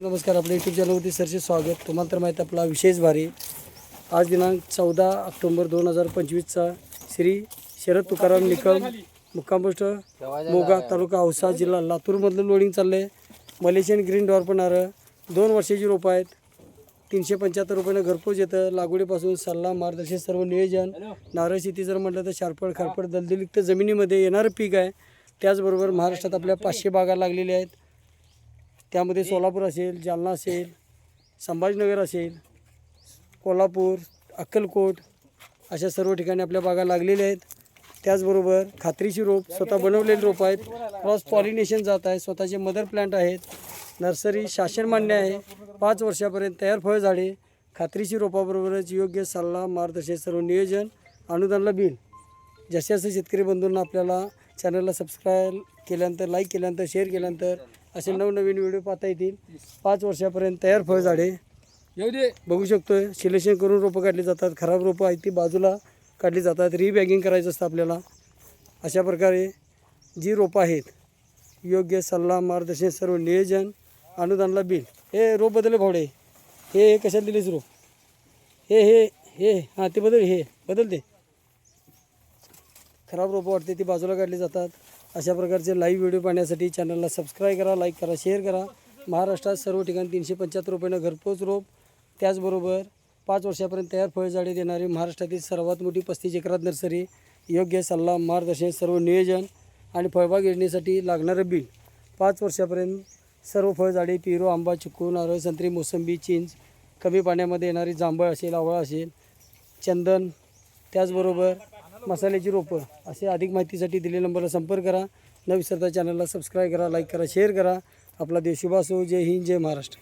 नमस्कार आपल्या यूट्यूब चॅनलवरती सरचे स्वागत. तुम्हाला तर माहीत आपला विशेष भारी आज दिनांक चौदा ऑक्टोंबर दोन हजार पंचवीसचा श्री शरद तुकाराम निकम मुक्काम पोस्ट मोगा तालुका औसा जिल्हा लातूरमधलं लोडिंग चाललं आहे मलेशियन ग्रीन डॉर नारळ दोन वर्षाची रोपं आहेत. तीनशे पंच्याहत्तर रुपयानं घरपोच येतं. लागवडीपासून सल्ला मार्गदर्शन सर्व नियोजन. नारळ शेती जर म्हटलं तर शारपड खारपड दलदलिक्त जमिनीमध्ये येणारं पीक आहे. त्याचबरोबर महाराष्ट्रात आपल्या पाचशे बागा लागलेल्या आहेत. त्यामध्ये सोलापूर असेल जालना असेल संभाजीनगर असेल कोल्हापूर अक्कलकोट अशा सर्व ठिकाणी आपल्या बागा लागलेल्या आहेत. त्याचबरोबर खात्रीशी रोप स्वतः बनवलेली रोप आहेत. क्रॉस पॉलिनेशन जात आहे. स्वतःचे मदर प्लांट आहेत. नर्सरी शासन मान्य आहे. पाच वर्षापर्यंत तयार फळझाडे खात्रीशी रोपाबरोबरच योग्य सल्ला मार्गदर्शन सर्व नियोजन अनुदानला बिल. जसे जसे शेतकरी बंधूंना आपल्याला चॅनलला सबस्क्राईब केल्यानंतर लाईक केल्यानंतर शेअर केल्यानंतर असे नवनवीन व्हिडिओ पाहता येतील. पाच वर्षापर्यंत तयार फळझाडे. बघू शकतोय सिलेक्शन करून रोपं काढली जातात. खराब रोपं आहेत ती बाजूला काढली जातात. रिबॅगिंग करायचं असतं आपल्याला. अशा प्रकारे जी रोपं आहेत योग्य सल्ला मार्गदर्शन सर्व नियोजन अनुदानला बिल. हे रोप बदलले भावडे. हे हे कशाला दिलेच रोप? हे हे हे. हां ते बदल हे. बदल ते खराब रोपं वाटते ती बाजूला काढली जातात. अशा प्रकारचे लाईव्ह व्हिडिओ पाहण्यासाठी चॅनलला सबस्क्राईब करा लाईक करा शेअर करा. महाराष्ट्रात सर्व ठिकाणी तीनशे पंच्याहत्तर रुपयानं घरपोच रोप. त्याचबरोबर पाच वर्षापर्यंत तयार फळझाडे देणारी महाराष्ट्रातील सर्वात मोठी पस्तीस एकरात नर्सरी. योग्य सल्ला मार्गदर्शन सर्व नियोजन आणि फळबाग योजनेसाठी लागणारं बिल. पाच वर्षापर्यंत सर्व फळझाडे पेरू आंबा चिकू नारळ संत्री मोसंबी चिंच कमी पाण्यामध्ये येणारी जांभळ असेल आवळा असेल चंदन त्याचबरोबर मसाल्याची रोपं. असे अधिक माहितीसाठी दिलेल्या नंबरला संपर्क करा. न विसरता चॅनलला सबस्क्राईब करा लाईक करा शेअर करा. आपला देश शुभ असो. जय हिंद जय महाराष्ट्र.